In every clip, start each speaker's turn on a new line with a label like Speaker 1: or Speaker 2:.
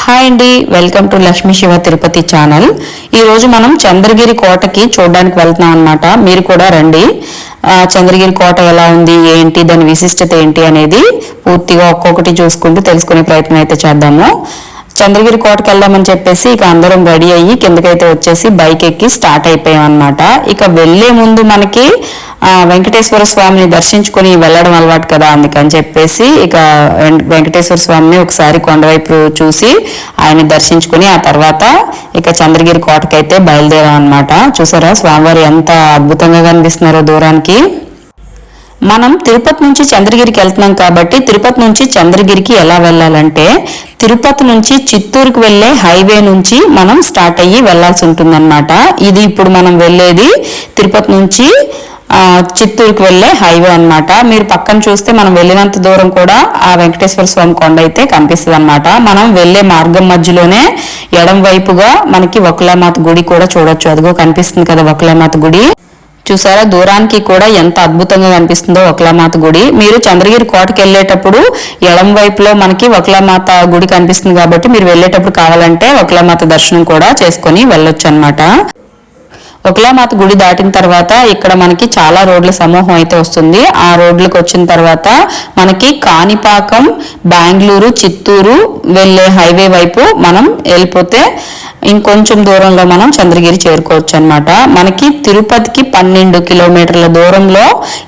Speaker 1: Hi అండి welcome to Lakshmi Shiva Tirupati channel. ఈరోజు మనం చంద్రగిరి కోటకి చూడడానికి వెళ్తున్నాం అనమాట మీరు కూడా రండి. చంద్రగిరి కోట ఎలా ఉంది ఏంటి దాని విశిష్టత ఏంటి అనేది పూర్తిగా ఒక్కొక్కటి చూసుకుంటూ తెలుసుకునే ప్రయత్నం అయితే చేద్దాము. చంద్రగిరి కోటకి వెళ్దామని చెప్పేసి ఇక అందరం రెడీ అయ్యి కిందకైతే వచ్చేసి బైక్ ఎక్కి స్టార్ట్ అయిపోయాం అనమాట ఇక వెళ్ళే ముందు మనకి వెంకటేశ్వర స్వామిని దర్శించుకుని వెళ్ళడం అలవాటు కదా అందుకని చెప్పేసి ఇక వెంకటేశ్వర స్వామిని ఒకసారి కొండవైపు చూసి ఆయన్ని దర్శించుకుని ఆ తర్వాత ఇక చంద్రగిరి కోటకైతే బయలుదేరాం అనమాట చూసారా? స్వామివారు ఎంత అద్భుతంగా కనిపిస్తున్నారో దూరానికి. మనం తిరుపతి నుంచి చంద్రగిరికి వెళ్తున్నాం కాబట్టి తిరుపతి నుంచి చంద్రగిరికి ఎలా వెళ్ళాలంటే తిరుపతి నుంచి చిత్తూరుకు వెళ్ళే హైవే నుంచి మనం స్టార్ట్ అయ్యి వెళ్ళాల్సి ఉంటుందన్నమాట. ఇది ఇప్పుడు మనం వెళ్ళేది తిరుపతి నుంచి చిత్తూరుకు వెళ్ళే హైవే అన్నమాట. మీరు పక్కన చూస్తే మనం వెళ్ళినంత దూరం కూడా ఆ వెంకటేశ్వర స్వామి కొండ అయితే కనిపిస్తుంది అనమాట మనం వెళ్ళే మార్గం మధ్యలోనే ఎడం వైపుగా మనకి వకులామాత గుడి కూడా చూడొచ్చు. అదిగో కనిపిస్తుంది కదా వకులామాత గుడి. చూసారా? దూరానికి కూడా ఎంత అద్భుతంగా కనిపిస్తుందో వక్లామాత గుడి. మీరు చంద్రగిరి కోటకి వెళ్ళేటప్పుడు ఎడం వైపులో మనకి వక్లామాత గుడి కనిపిస్తుంది కాబట్టి మీరు వెళ్ళేటప్పుడు కావాలంటే వక్లామాత దర్శనం కూడా చేసుకొని వెళ్ళొచ్చు అన్నమాట. ఒకలామాత గుడి దాటిన తర్వాత ఇక్కడ మనకి చాలా రోడ్ల సమూహం అయితే వస్తుంది. ఆ రోడ్లకు వచ్చిన తర్వాత మనకి కాణిపాకం బెంగళూరు చిత్తూరు వెళ్ళే హైవే వైపు మనం వెళ్ళిపోతే ఇంకొంచెం దూరంలో మనం చంద్రగిరి చేరుకోవచ్చు అన్నమాట మనకి తిరుపతికి పన్నెండు కిలోమీటర్ల దూరంలో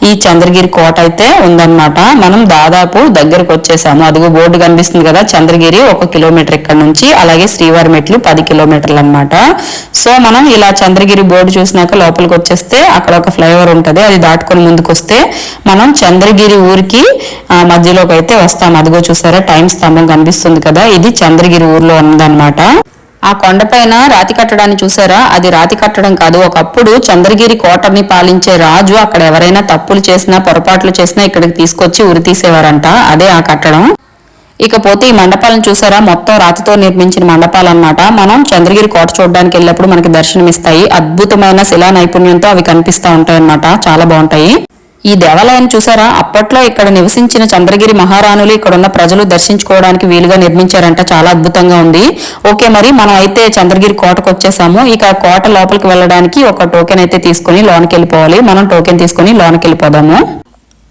Speaker 1: ఈ చంద్రగిరి కోట అయితే ఉందన్నమాట. మనం దాదాపు దగ్గరకు వచ్చేసాము. అదిగో బోర్డు కనిపిస్తుంది కదా చంద్రగిరి ఒక కిలోమీటర్ ఇక్కడ నుంచి అలాగే శ్రీవారి మెట్లు పది కిలోమీటర్లు అనమాట సో మనం ఇలా చంద్రగిరి బోర్డు చూసినాక లోపలికి వచ్చేస్తే అక్కడ ఒక ఫ్లైఓవర్ ఉంటుంది. అది దాటుకొని ముందుకు వస్తే మనం చంద్రగిరి ఊరికి మధ్యలోకి అయితే వస్తాం. అదిగో చూసారా టైం స్తంభం కనిపిస్తుంది కదా. ఇది చంద్రగిరి ఊర్లో ఉందన్నమాట ఆ కొండపైన రాతి కట్టడాన్ని చూసారా? అది రాతి కట్టడం కాదు. ఒకప్పుడు చంద్రగిరి కోటని పాలించే రాజు అక్కడ ఎవరైనా తప్పులు చేసినా పొరపాట్లు చేసినా ఇక్కడికి తీసుకొచ్చి ఉరి తీసేవారంట. అదే ఆ కట్టడం. ఇకపోతే ఈ మండపాలను చూసారా? మొత్తం రాతితో నిర్మించిన మండపాలు అన్నమాట మనం చంద్రగిరి కోట చూడడానికి వెళ్ళినప్పుడు మనకి దర్శనమిస్తాయి. అద్భుతమైన శిలా నైపుణ్యంతో అవి కనిపిస్తూ ఉంటాయి అన్నమాట చాలా బాగుంటాయి. ఈ దేవాలయాన్ని చూసారా? అప్పట్లో ఇక్కడ నివసించిన చంద్రగిరి మహారాణులు ఇక్కడ ఉన్న ప్రజలు దర్శించుకోవడానికి వీలుగా నిర్మించారంట. చాలా అద్భుతంగా ఉంది. ఓకే మరి మనం అయితే చంద్రగిరి కోటకు వచ్చేసాము. ఇక కోట లోపలికి వెళ్ళడానికి ఒక టోకెన్ అయితే తీసుకుని లోనికి వెళ్ళిపోవాలి. మనం టోకెన్ తీసుకుని లోనికి వెళ్ళిపోదాము.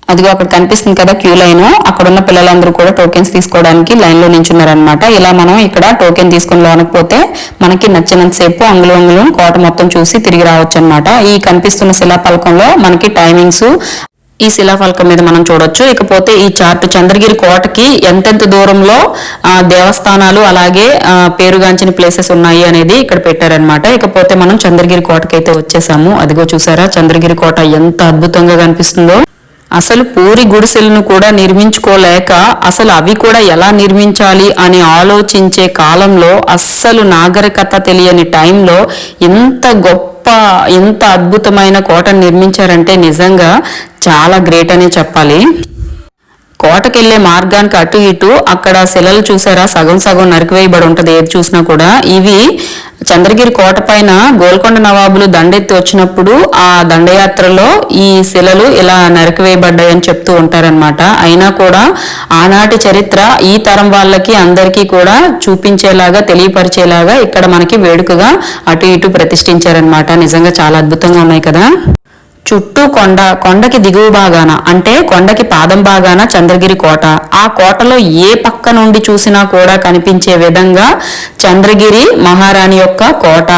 Speaker 1: అదిగో అక్కడ కనిపిస్తుంది కదా క్యూ లైన్. అక్కడ ఉన్న పిల్లలందరూ కూడా టోకెన్స్ తీసుకోవడానికి లైన్లో నించున్నారనమాట ఇలా మనం ఇక్కడ టోకెన్ తీసుకుని లోనకపోతే మనకి నచ్చినంత సేపు అంగులు అంగులు కోట మొత్తం చూసి తిరిగి రావచ్చు అనమాట ఈ కనిపిస్తున్న శిలాఫలకంలో మనకి టైమింగ్స్ ఈ శిలాఫలకం మీద మనం చూడొచ్చు. ఇకపోతే ఈ చార్ట్ చంద్రగిరి కోటకి ఎంతెంత దూరంలో ఆ, దేవస్థానాలు అలాగే పేరుగాంచిన ప్లేసెస్ ఉన్నాయి అనేది ఇక్కడ పెట్టారనమాట ఇకపోతే మనం చంద్రగిరి కోటకి అయితే వచ్చేసాము. అదిగో చూసారా? చంద్రగిరి కోట ఎంత అద్భుతంగా కనిపిస్తుందో. అసలు పూరి గుడిసెలను కూడా నిర్మించుకోలేక అసలు అవి కూడా ఎలా నిర్మించాలి అని ఆలోచించే కాలంలో అస్సలు నాగరికత తెలియని టైంలో ఇంత గొప్ప ఇంత అద్భుతమైన కోటను నిర్మించారంటే నిజంగా చాలా గ్రేట్ అనే చెప్పాలి. కోటకెళ్ళే మార్గానికి అటు ఇటు అక్కడ శిలలు చూసారా? సగం సగం నరికివేయబడి ఉంటది. ఏది చూసినా కూడా ఇవి చంద్రగిరి కోట పైన గోల్కొండ నవాబులు దండెత్తి వచ్చినప్పుడు ఆ దండయాత్రలో ఈ శిలలు ఇలా నరికివేయబడ్డాయని చెప్తూ ఉంటారనమాట అయినా కూడా ఆనాటి చరిత్ర ఈ తరం వాళ్ళకి అందరికీ కూడా చూపించేలాగా తెలియపరిచేలాగా ఇక్కడ మనకి వేడుకగా అటు ఇటు ప్రతిష్ఠించారనమాట నిజంగా చాలా అద్భుతంగా ఉన్నాయి కదా? చుట్టూ కొండ కొండకి దిగువ భాగాన అంటే కొండకి పాదం భాగాన చంద్రగిరి కోట. ఆ కోటలో ఏ పక్క నుండి చూసినా కూడా కనిపించే విధంగా చంద్రగిరి మహారాణి యొక్క కోట.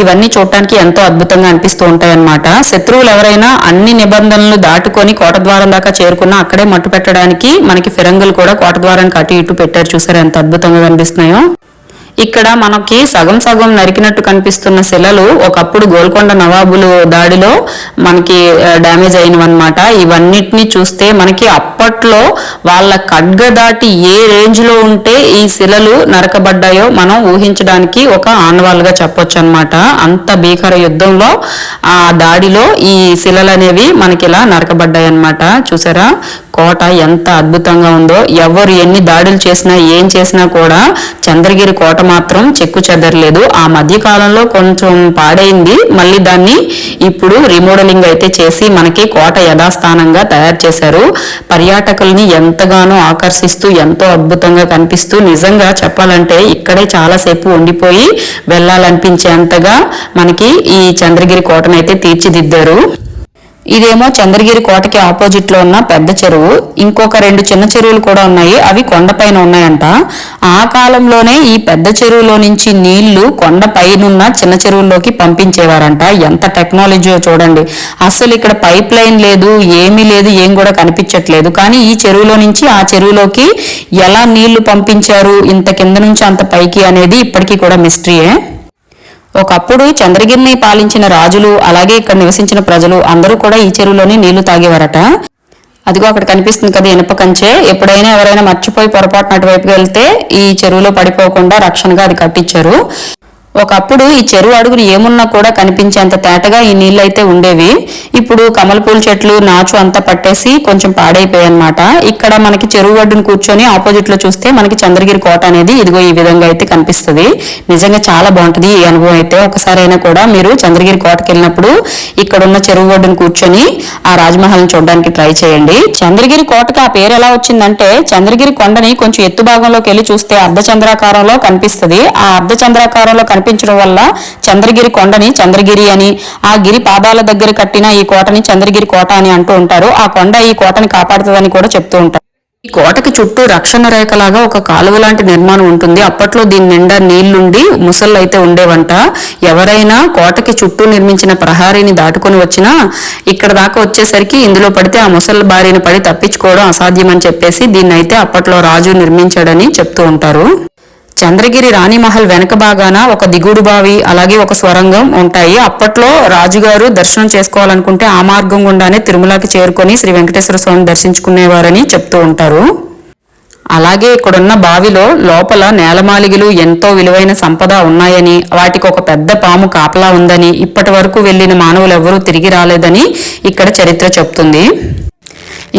Speaker 1: ఇవన్నీ చూడటానికి ఎంతో అద్భుతంగా అనిపిస్తూ ఉంటాయన్నమాట. శత్రువులు ఎవరైనా అన్ని నిబంధనలు దాటుకొని కోట ద్వారం దాకా చేరుకున్నా అక్కడే మట్టు పెట్టడానికి మనకి ఫిరంగులు కూడా కోట ద్వారానికి అటు ఇటు పెట్టారు. చూసారు ఎంత అద్భుతంగా కనిపిస్తున్నాయో? ఇక్కడ మనకి సగం సగం నరికినట్టు కనిపిస్తున్న శిలలు ఒకప్పుడు గోల్కొండ నవాబులు దాడిలో మనకి డ్యామేజ్ అయినవన్నమాట. ఇవన్నిటిని చూస్తే మనకి అప్పట్లో వాళ్ళ ఖడ్గ దాటి ఏ రేంజ్లో ఉంటే ఈ శిలలు నరకబడ్డాయో మనం ఊహించడానికి ఒక ఆన్వాల్గా చెప్పొచ్చు అనమాట అంత భీకర యుద్ధంలో ఆ దాడిలో ఈ శిలలు అనేవి మనకి ఇలా నరకబడ్డాయి అనమాట చూసారా? కోట ఎంత అద్భుతంగా ఉందో ఎవరు ఎన్ని దాడులు చేసినా ఏం చేసినా కూడా చంద్రగిరి కోట మాత్రం చెక్కు చెదరలేదు. ఆ మధ్య కాలంలో కొంచెం పాడైంది. మళ్ళీ దాన్ని ఇప్పుడు రిమోడలింగ్ అయితే చేసి మనకి కోట యథాస్థానంగా తయారు చేశారు. పర్యాటకుల్ని ఎంతగానో ఆకర్షిస్తూ ఎంతో అద్భుతంగా కనిపిస్తూ నిజంగా చెప్పాలంటే ఇక్కడే చాలాసేపు ఉండిపోయి వెళ్ళాలనిపించేంతగా మనకి ఈ చంద్రగిరి కోటనైతే తీర్చిదిద్దారు. ఇదేమో చంద్రగిరి కోటకి ఆపోజిట్లో ఉన్న పెద్ద చెరువు. ఇంకొక రెండు చిన్న చెరువులు కూడా ఉన్నాయి. అవి కొండపైన ఉన్నాయంట. ఆ కాలంలోనే ఈ పెద్ద చెరువులో నుంచి నీళ్ళు కొండ పైనున్న చిన్న చెరువుల్లోకి పంపించేవారంట. ఎంత టెక్నాలజీయో చూడండి. అసలు ఇక్కడ పైప్ లైన్ లేదు ఏమీ లేదు ఏం కూడా కనిపించట్లేదు. కానీ ఈ చెరువులో నుంచి ఆ చెరువులోకి ఎలా నీళ్ళు పంపించారు ఇంత కింద నుంచి అంత పైకి అనేది ఇప్పటికీ కూడా మిస్టరీయే ఒకప్పుడు చంద్రగిరిని పాలించిన రాజులు అలాగే ఇక్కడ నివసించిన ప్రజలు అందరూ కూడా ఈ చెరువులోనే నీళ్ళు తాగేవారట. అదిగో అక్కడ కనిపిస్తుంది కదా ఇనుప కంచె. ఎప్పుడైనా ఎవరైనా మర్చిపోయి పొరపాటున అటువైపుకి వెళ్తే ఈ చెరువులో పడిపోకుండా రక్షణగా అది కట్టించారు. ఒకప్పుడు ఈ చెరువు అడుగులు ఏమున్నా కూడా కనిపించేంత తేటగా ఈ నీళ్ళు అయితే ఉండేవి. ఇప్పుడు కమల పూల చెట్లు నాచు అంతా పట్టేసి కొంచెం పాడైపోయాయి అనమాట ఇక్కడ మనకి చెరువు అడ్డును కూర్చొని ఆపోజిట్లో చూస్తే మనకి చంద్రగిరి కోట అనేది ఇదిగో ఈ విధంగా అయితే కనిపిస్తుంది. నిజంగా చాలా బాగుంటుంది ఈ అనుభవం అయితే. ఒకసారైనా కూడా మీరు చంద్రగిరి కోటకి వెళ్ళినప్పుడు ఇక్కడ ఉన్న చెరువు ఒడ్డును కూర్చొని ఆ రాజమహల్ని చూడడానికి ట్రై చేయండి. చంద్రగిరి కోటకి ఆ పేరు ఎలా వచ్చిందంటే చంద్రగిరి కొండని కొంచెం ఎత్తు భాగంలోకి వెళ్ళి చూస్తే అర్ధచంద్రాకారంలో కనిపిస్తుంది. ఆ అర్ధచంద్రాకారంలో కనిపించడం వల్ల చంద్రగిరి కొండని చంద్రగిరి అని ఆ గిరి పాదాల దగ్గర కట్టిన ఈ కోటని చంద్రగిరి కోట అని అంటూ ఉంటారు. ఆ కొండ ఈ కోటని కాపాడుతుందని కూడా చెప్తూ ఉంటారు. ఈ కోటకి చుట్టూ రక్షణ రేఖలాగా ఒక కాలువ లాంటి నిర్మాణం ఉంటుంది. అప్పట్లో దీని నిండా నీళ్ళుండి ముసళ్ళు అయితే ఉండేవంట. ఎవరైనా కోటకి చుట్టూ నిర్మించిన ప్రహారీని దాటుకొని వచ్చినా ఇక్కడ దాకా వచ్చేసరికి ఇందులో పడితే ఆ ముసళ్ళ బారిన పడి తప్పించుకోవడం అసాధ్యమని చెప్పేసి దీన్ని అయితే అప్పట్లో రాజు నిర్మించాడని చెప్తూ ఉంటారు. చంద్రగిరి రాణిమహల్ వెనక భాగాన ఒక దిగుడు బావి అలాగే ఒక స్వరంగం ఉంటాయి. అప్పట్లో రాజుగారు దర్శనం చేసుకోవాలనుకుంటే ఆ మార్గం గుండానే తిరుమలకి చేరుకొని శ్రీ వెంకటేశ్వర స్వామిని దర్శించుకునేవారని చెప్తూ ఉంటారు. అలాగే ఇక్కడున్న బావిలో లోపల నేలమాలిగలు ఎంతో విలువైన సంపద ఉన్నాయని వాటికి ఒక పెద్ద పాము కాపలా ఉందని ఇప్పటి వరకు వెళ్ళిన మానవులెవరూ తిరిగి రాలేదని ఇక్కడ చరిత్ర చెప్తుంది.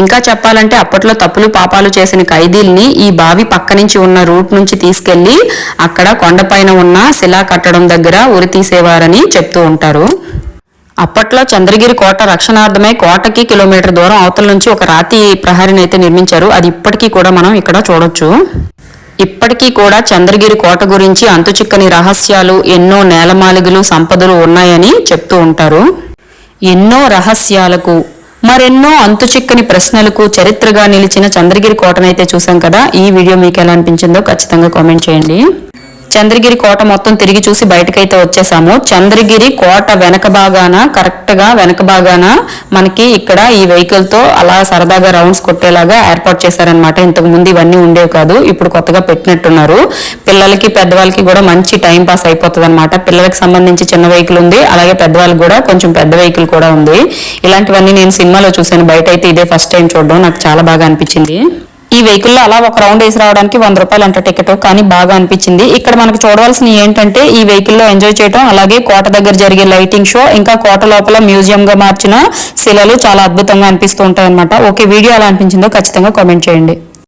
Speaker 1: ఇంకా చెప్పాలంటే అప్పట్లో తప్పులు పాపాలు చేసిన ఖైదీల్ని ఈ బావి పక్క నుంచి ఉన్న రూట్ నుంచి తీసుకెళ్ళి అక్కడ కొండపైన ఉన్న శిలా కట్టడం దగ్గర ఉరి తీసేవారని చెప్తూ ఉంటారు. అప్పట్లో చంద్రగిరి కోట రక్షణార్థమై కోటకి కిలోమీటర్ దూరం అవతల నుంచి ఒక రాతి ప్రహరిని అయితే నిర్మించారు. అది ఇప్పటికీ కూడా మనం ఇక్కడ చూడొచ్చు. ఇప్పటికీ కూడా చంద్రగిరి కోట గురించి అంతుచిక్కని రహస్యాలు ఎన్నో నేలమాలిగలు సంపదలు ఉన్నాయని చెప్తూ ఉంటారు. ఎన్నో రహస్యాలకు మరెన్నో అంతుచిక్కని ప్రశ్నలకు చరిత్రగా నిలిచిన చంద్రగిరి కోటనైతే చూసాం కదా. ఈ వీడియో మీకు ఎలా అనిపించిందో ఖచ్చితంగా కామెంట్ చేయండి. చంద్రగిరి కోట మొత్తం తిరిగి చూసి బయటకైతే వచ్చేసాము. చంద్రగిరి కోట వెనక భాగాన కరెక్ట్గా వెనక భాగాన మనకి ఇక్కడ ఈ వెహికల్తో అలా సరదాగా రౌండ్స్ కొట్టేలాగా ఏర్పాటు చేశారనమాట ఇంతకు ముందు ఇవన్నీ ఉండేవి కాదు ఇప్పుడు కొత్తగా పెట్టినట్టున్నారు. పిల్లలకి పెద్దవాళ్ళకి కూడా మంచి టైం పాస్ అయిపోతుంది అనమాట పిల్లలకి సంబంధించి చిన్న వెహికల్ ఉంది అలాగే పెద్దవాళ్ళకి కూడా కొంచెం పెద్ద వెహికల్ కూడా ఉంది. ఇలాంటివన్నీ నేను సినిమాలో చూశాను బయట అయితే ఇదే ఫస్ట్ టైం చూడడం నాకు చాలా బాగా అనిపించింది. ఈ వెహికల్లో అలా ఒక రౌండ్ వేసి రావడానికి వంద రూపాయలు అంట టికెట్. కానీ బాగా అనిపించింది. ఇక్కడ మనకు చూడవలసిన ఏంటంటే ఈ వెహికల్లో ఎంజాయ్ చేయడం అలాగే కోట దగ్గర జరిగే లైటింగ్ షో ఇంకా కోట లోపల మ్యూజియం గా మార్చిన శిలలు చాలా అద్భుతంగా అనిపిస్తూ ఉంటాయి అనమాట ఓకే వీడియో ఎలా అనిపించిందో ఖచ్చితంగా కామెంట్ చేయండి.